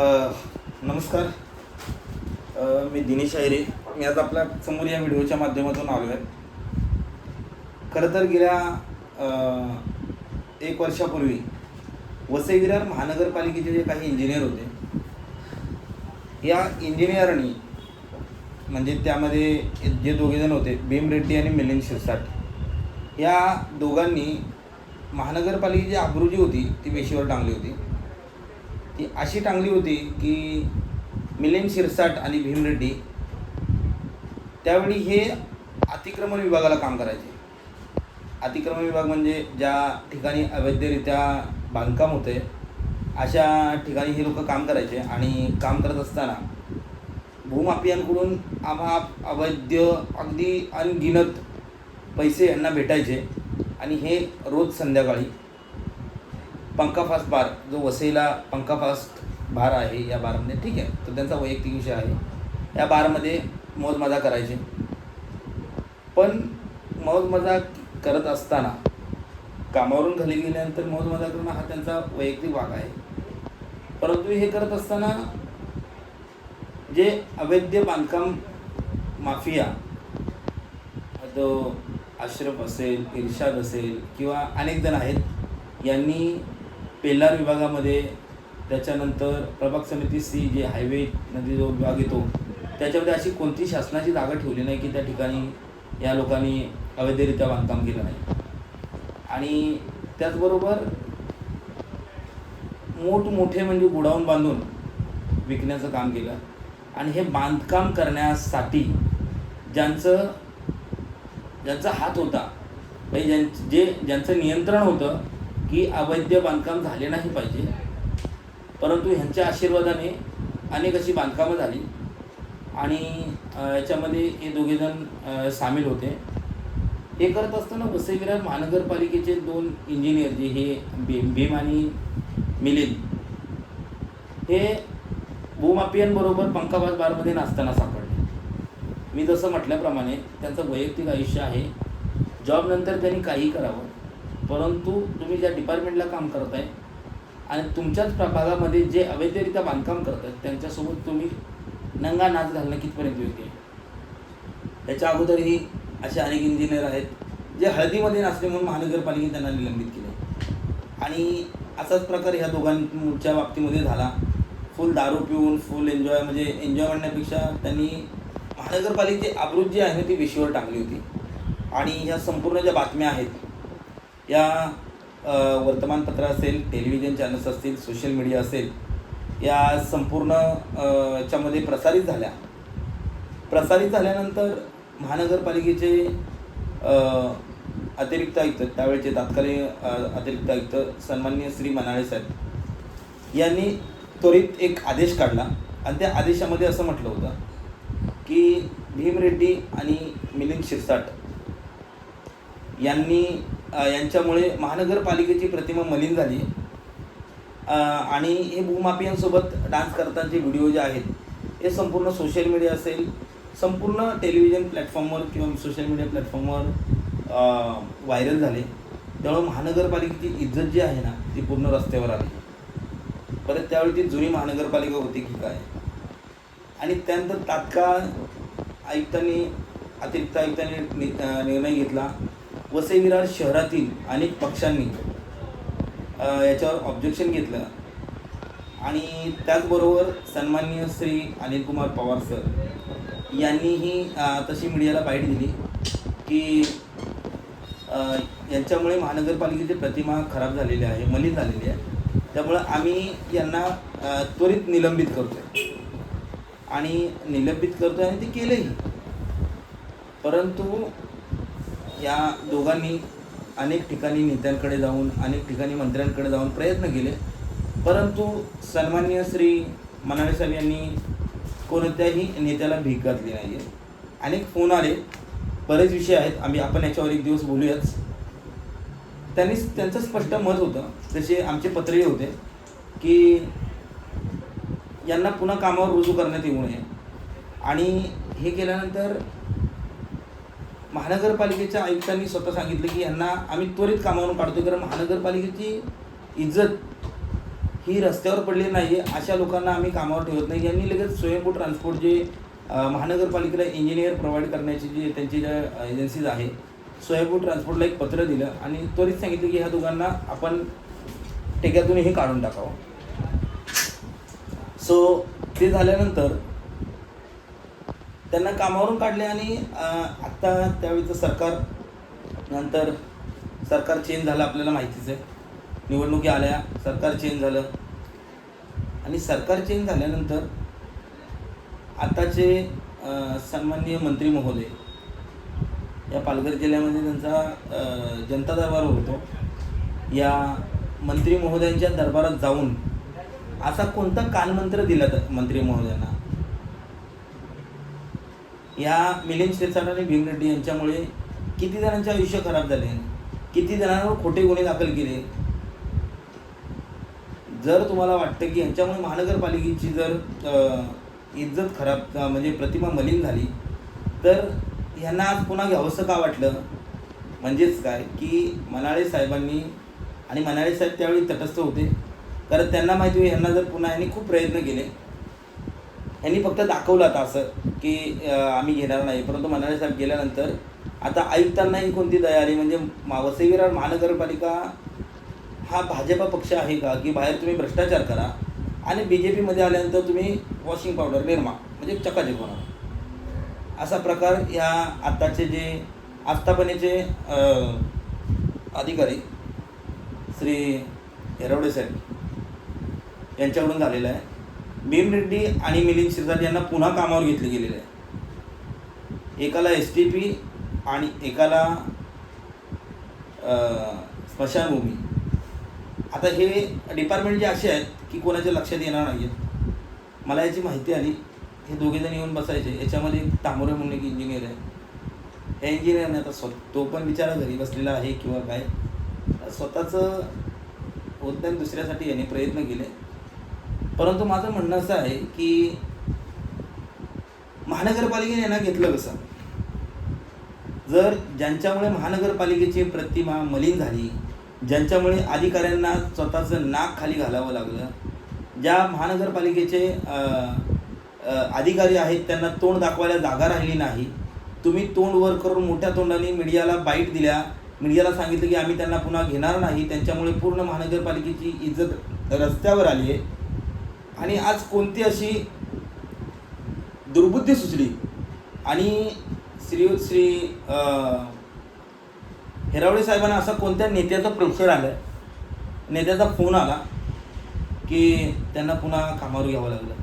नमस्कार. मी दिनेश आयरे. मी आज आपल्यासमोर या व्हिडिओच्या माध्यमातून आलो आहे खरं तर गेल्या एक वर्षापूर्वी वसई विरार महानगरपालिकेचे जे काही इंजिनियर होते या इंजिनियरनी म्हणजे त्यामध्ये जे दोघेजण होते भीम रेड्डी आणि मिलिंद शिरसाट या दोघांनी महानगरपालिकेची आबरू जी होती ती वेशीवर टांगली होती. ती अशी टांगली होती की मिलिंद शिरसाट आणि भीम रेड्डी त्यावेळी हे अतिक्रमण विभागाला काम करायचे. अतिक्रमण विभाग म्हणजे ज्या ठिकाणी अवैधरित्या बांधकाम होते अशा ठिकाणी हे लोक काम करायचे आणि काम करत असताना भूमाफियांकडून आभाप अवैध अगदी अनगिनत पैसे यांना भेटायचे आणि हे रोज संध्याकाळी पंकाफास्ट बार जो वसईला पंकाफास्ट बार आहे या बारमध्ये ठीक आहे? तो त्यांचा वैयक्तिक विषय आहे. या बारमध्ये मौजमजा करायचे. पण मौजमजा करत असताना कामावरून घरी गेल्यानंतर मौजमजा करणं हा त्यांचा वैयक्तिक भाग आहे. परंतु हे करत असताना जे अवैध बांधकाम माफिया तो आश्रफ असेल इर्शाद असेल किंवा अनेक जण आहेत यांनी पेल्लार विभागामध्ये त्याच्यानंतर प्रभाग समिती सी जे हायवे नदी जो विभाग येतो त्याच्यामध्ये अशी कोणती शासनाची जागा ठेवली नाही की त्या ठिकाणी या लोकांनी अवैधरित्या बांधकाम केलं नाही. आणि त्याचबरोबर मोठमोठे म्हणजे गुडाऊन बांधून विकण्याचं काम केलं. आणि हे बांधकाम करण्यासाठी ज्यांचं ज्यांचा हात होता म्हणजे ज्यां जे ज्यांचं नियंत्रण होतं की अवैध बांधकाम झाले नाही पाहिजे. परंतु ह्यांच्या आशीर्वादाने अनेक अशी बांधकामं झाली. आणि याच्यामध्ये हे दोघेजण सामील होते. हे करत असताना वसईविरार महानगरपालिकेचे दोन इंजिनियर जे हे भीम भीम आणि मिलिंद हे भूमापियांबरोबर पंकाबाज बारमध्ये नाचताना सापडले. मी जसं म्हटल्याप्रमाणे त्यांचं वैयक्तिक आयुष्य आहे. जॉबनंतर त्यांनी काही करावं. परंतु तुम्ही ज्या डिपार्टमेंटला काम करताय आणि तुमच्याच प्रभागामध्ये जे अवैधरित्या बांधकाम करतात त्यांच्यासोबत तुम्ही नंगा नाच घालणं कितपर्यंत योग्य आहे? त्याच्या अगोदरही असे अनेक इंजिनियर आहेत जे हळदीमध्ये नाचले म्हणून महानगरपालिकेने त्यांना निलंबित केले आणि असाच प्रकार ह्या दोघांच्या बाबतीमध्ये झाला. फुल दारू पिऊन फुल एन्जॉय म्हणजे एन्जॉय म्हणण्यापेक्षा त्यांनी महानगरपालिकेची आबरूज जी आहे ती विषयावर टाकली होती. आणि ह्या संपूर्ण ज्या बातम्या आहेत या वर्तमानपत्र असेल टेलिव्हिजन चॅनल्स असतील सोशल मीडिया असेल या संपूर्ण याच्यामध्ये प्रसारित झाल्या. प्रसारित झाल्यानंतर महानगरपालिकेचे अतिरिक्त आयुक्त त्यावेळेचे तात्कालीन अतिरिक्त आयुक्त सन्माननीय श्री मनाळे साहेब यांनी त्वरित एक आदेश काढला. आणि त्या आदेशामध्ये असं म्हटलं होतं की भीम रेड्डी आणि मिलिंद शिरसाट यांनी यांच्यामुळे महानगरपालिकेची प्रतिमा मलिन झाली. आणि हे भूमाफियांसोबत डान्स करताचे व्हिडिओ जे आहेत हे संपूर्ण सोशल मीडिया असेल संपूर्ण टेलिव्हिजन प्लॅटफॉर्मवर किंवा सोशल मीडिया प्लॅटफॉर्मवर व्हायरल झाले. त्यामुळे महानगरपालिकेची इज्जत जी आहे ना ती पूर्ण रस्त्यावर आली. परत त्यावेळी ती जुनी महानगरपालिका होती की काय? आणि त्यानंतर तात्काळ आयुक्तांनी अतिरिक्त आयुक्तांनी नि- निर्णय घेतला. वसई विरार शहरातील अनेक पक्षांनी याच्यावर ऑब्जेक्शन घेतलं. आणि त्याचबरोबर सन्माननीय श्री अनिलकुमार पवार सर यांनीही तशी मीडियाला बाईट दिली की यांच्यामुळे महानगरपालिकेची प्रतिमा खराब झालेली आहे मलिन झालेली आहे. त्यामुळं आम्ही यांना त्वरित निलंबित करतोय. आणि निलंबित करतोय आणि ते केलंही. परंतु या दोघांनी अनेक ठिकाणी नेत्यांकडे जाऊन अनेक ठिकाणी मंत्र्यांकडे जाऊन प्रयत्न केले. परंतु सन्मान्य श्री मनाळे साहेब यांनी कोणत्याही नेत्याला भीक घातली नाही आहे अनेक फोन आले. बरेच विषय आहेत. आम्ही आपण याच्यावर एक दिवस बोलूयाच त्यांनी त्यांचं स्पष्ट मत होतं तसे आमचे पत्रही होते की यांना पुन्हा कामावर रुजू करण्यात येऊ नये. आणि हे केल्यानंतर महानगरपालिकेच्या आयुक्तांनी स्वतः सांगितलं की यांना आम्ही त्वरित कामावरून काढतो कारण महानगरपालिकेची इज्जत ही रस्त्यावर पडली नाही अशा लोकांना आम्ही कामावर ठेवत नाही. यांनी लगेच स्वयंभू ट्रान्सपोर्ट जे महानगरपालिकेला इंजिनियर प्रोव्हाइड करण्याची जी त्यांची ज्या एजन्सीज आहे स्वयंभू ट्रान्सपोर्टला एक पत्र दिलं आणि त्वरित सांगितलं की ह्या दोघांना आपण टेक्यातून हे काढून टाकावं. सो ते झाल्यानंतर त्यांना कामावरून काढले आणि आत्ता त्यावेळीचं सरकार नंतर सरकार चेंज झालं आपल्याला माहितीच. आहे निवडणुकी आल्या सरकार चेंज झालं. आणि सरकार चेंज झाल्यानंतर आताचे सन्माननीय मंत्री महोदय या पालघर जिल्ह्यामध्ये त्यांचा जनता दरबार होतो. या मंत्री महोदयांच्या दरबारात जाऊन असा कोणता कानमंत्र दिला मंत्री महोदयांना? या मिलिंद शिरसाट आणि भीम रेड्डी यांच्यामुळे किती जणांचे आयुष्य खराब झाले? किती जणांवर खोटे गुन्हे दाखल केले? जर तुम्हाला वाटतं की यांच्यामुळे महानगरपालिकेची जर इज्जत खराब म्हणजे प्रतिमा मलिन झाली तर यांना आज पुन्हा घ्यावंसं का वाटलं? म्हणजेच काय? की मनाळे साहेबांनी आणि मनाळे साहेब त्यावेळी तटस्थ होते. कारण त्यांना माहिती होई यांना जर पुन्हा यांनी खूप प्रयत्न केले यांनी फक्त दाखवलं आता असं की आम्ही घेणार नाही. परंतु मनाळे साहेब गेल्यानंतर आता आयुक्तांनाही कोणती दया आली म्हणजे मा- वसई महानगरपालिका हा भाजपा पक्ष आहे का? की बाहेर तुम्ही भ्रष्टाचार करा आणि बी जे पीमध्ये आल्यानंतर तुम्ही वॉशिंग पावडर निर्मा म्हणजे चकाचक होणार असा प्रकार या आत्ताचे जे आस्थापनेचे अधिकारी श्री हेरवडे साहेब यांच्याकडून झालेला आहे. भीम रेड्डी आणि मिलिंद शिरसाट यांना पुन्हा कामावर घेतले गेलेले आहे. एकाला एस टी पी आणि एकाला स्मशानभूमी. आता हे डिपार्टमेंट जे असे आहेत की कोणाच्या लक्षात येणार नाही आहेत मला याची माहिती आली. हे दोघेजण येऊन बसायचे. याच्यामध्ये एक तांबोरे म्हणून एक इंजिनियर आहे. या इंजिनियरने आता स्व तो पण बिचारा घरी बसलेला आहे किंवा काय. स्वतःचं उद्यान दुसऱ्यासाठी याने प्रयत्न केले. परंतु माझं म्हणणं असं आहे की महानगरपालिकेने यांना घेतलं कसं? जर ज्यांच्यामुळे महानगरपालिकेची प्रतिमा मलिन झाली ज्यांच्यामुळे अधिकाऱ्यांना स्वतःचं नाक खाली घालावं लागलं ज्या महानगरपालिकेचे अधिकारी आहेत त्यांना तोंड दाखवायला जागा राहिली नाही तुम्ही तोंड वर करून मोठ्या तोंडाने मीडियाला बाईट दिल्या मीडियाला सांगितलं की आम्ही त्यांना पुन्हा घेणार नाही त्यांच्यामुळे पूर्ण महानगरपालिकेची इज्जत रस्त्यावर आली आहे आणि आज कोणती अशी दुर्बुद्धी सुचली? आणि श्री श्री हेरावडे साहेबांना असा कोणत्या नेत्याचं प्रेशर आलं नेत्याचा फोन आला की त्यांना पुन्हा कामावर घ्यावं लागलं.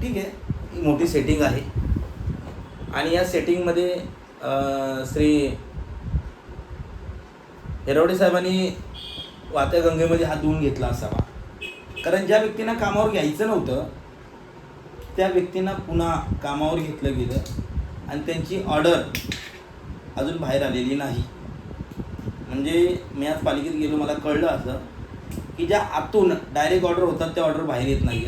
ठीक आहे ही मोठी सेटिंग आहे. आणि या सेटिंगमध्ये श्री हेरावडे साहेबांनी वात्या गंगेमध्ये हात धुवून घेतला असावा. कारण ज्या व्यक्तींना कामावर घ्यायचं नव्हतं त्या व्यक्तींना पुन्हा कामावर घेतलं गेलं आणि त्यांची ऑर्डर अजून बाहेर आलेली नाही. म्हणजे मी आज पालिकेत गेलो मला कळलं असं की ज्या आतून डायरेक्ट ऑर्डर होतात त्या ऑर्डर बाहेर येत नाही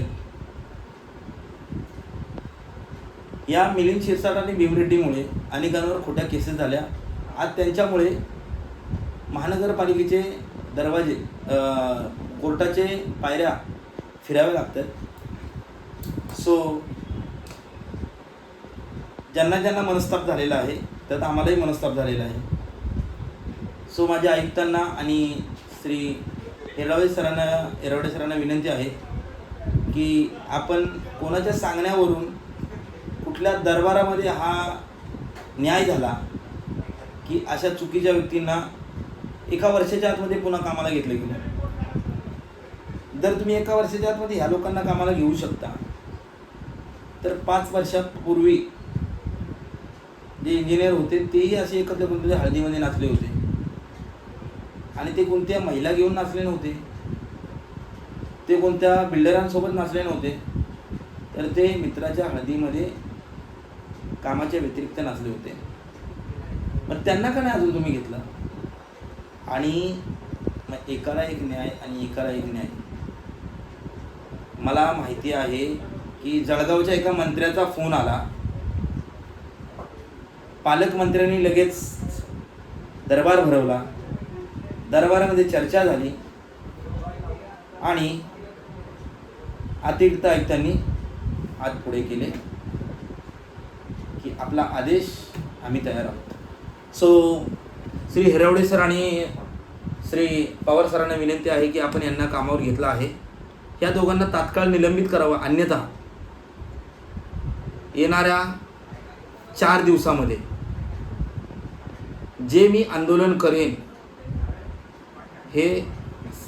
या मिलिंद शिरसाट आणि भीमरेड्डीमुळे अनेकांवर खोट्या केसेस झाल्या. आज त्यांच्यामुळे महानगरपालिकेचे दरवाजे कोर्टाचे पायऱ्या फिराव्या लागतात. सो ज्यांना ज्यांना मनस्ताप झालेला आहे त्यात आम्हालाही मनस्ताप झालेला आहे. सो माझ्या आयुक्तांना आणि श्री येरावडे सरांना येरावडे सरांना विनंती आहे की आपण कोणाच्या सांगण्यावरून कुठल्या दरबारामध्ये हा न्याय झाला की अशा चुकीच्या व्यक्तींना एका वर्षाच्या आतमध्ये पुन्हा कामाला घेतलं गेलं? जर तुम्ही एका वर्षाच्या आतमध्ये ह्या लोकांना कामाला घेऊ शकता तर पाच वर्षापूर्वी जे इंजिनियर होते तेही असे एकत्र कोणत्या हळदीमध्ये नाचले होते. आणि ते कोणत्या महिला घेऊन नाचले नव्हते ते कोणत्या बिल्डरांसोबत नाचले नव्हते तर ते मित्राच्या हळदीमध्ये कामाच्या व्यतिरिक्त नाचले होते. मग त्यांना का नाही अजून तुम्ही घेतलं? आणि मग एकाला एक न्याय आणि एकाला एक न्याय. मला माहिती आहे की जळगावच्या एका मंत्र्याचा फोन आला. पालकमंत्र्यांनी लगेच दरबार भरवला. दरबारामध्ये चर्चा झाली. आणि अतिरिक्त आयुक्तांनी आज पुढे केले की आपला आदेश आम्ही तयार आहोत. सो श्री हिरवडे सर आणि श्री पवार सरांना विनंती आहे की आपण यांना कामावर घेतलं आहे. या दोघांना तात्काळ निलंबित करावं अन्यथा येणाऱ्या चार दिवसामध्ये जे मी आंदोलन करेन हे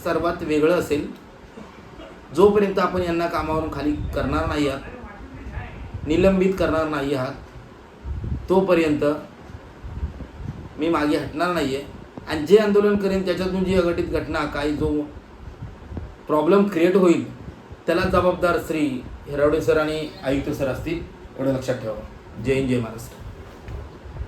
सर्वात वेगळं असेल. जोपर्यंत आपण यांना कामावरून खाली करणार नाही आहात निलंबित करणार नाही आहात तोपर्यंत मी मागे हटणार नाही आहे आणि जे आंदोलन करेन त्याच्यातून जी अघटित घटना काही जो प्रॉब्लेम क्रिएट होईल त्याला जबाबदार श्री हिरावडे सर आणि आयुक्त सर असतील एवढं लक्षात ठेवा. जय हिंद जय महाराष्ट्र.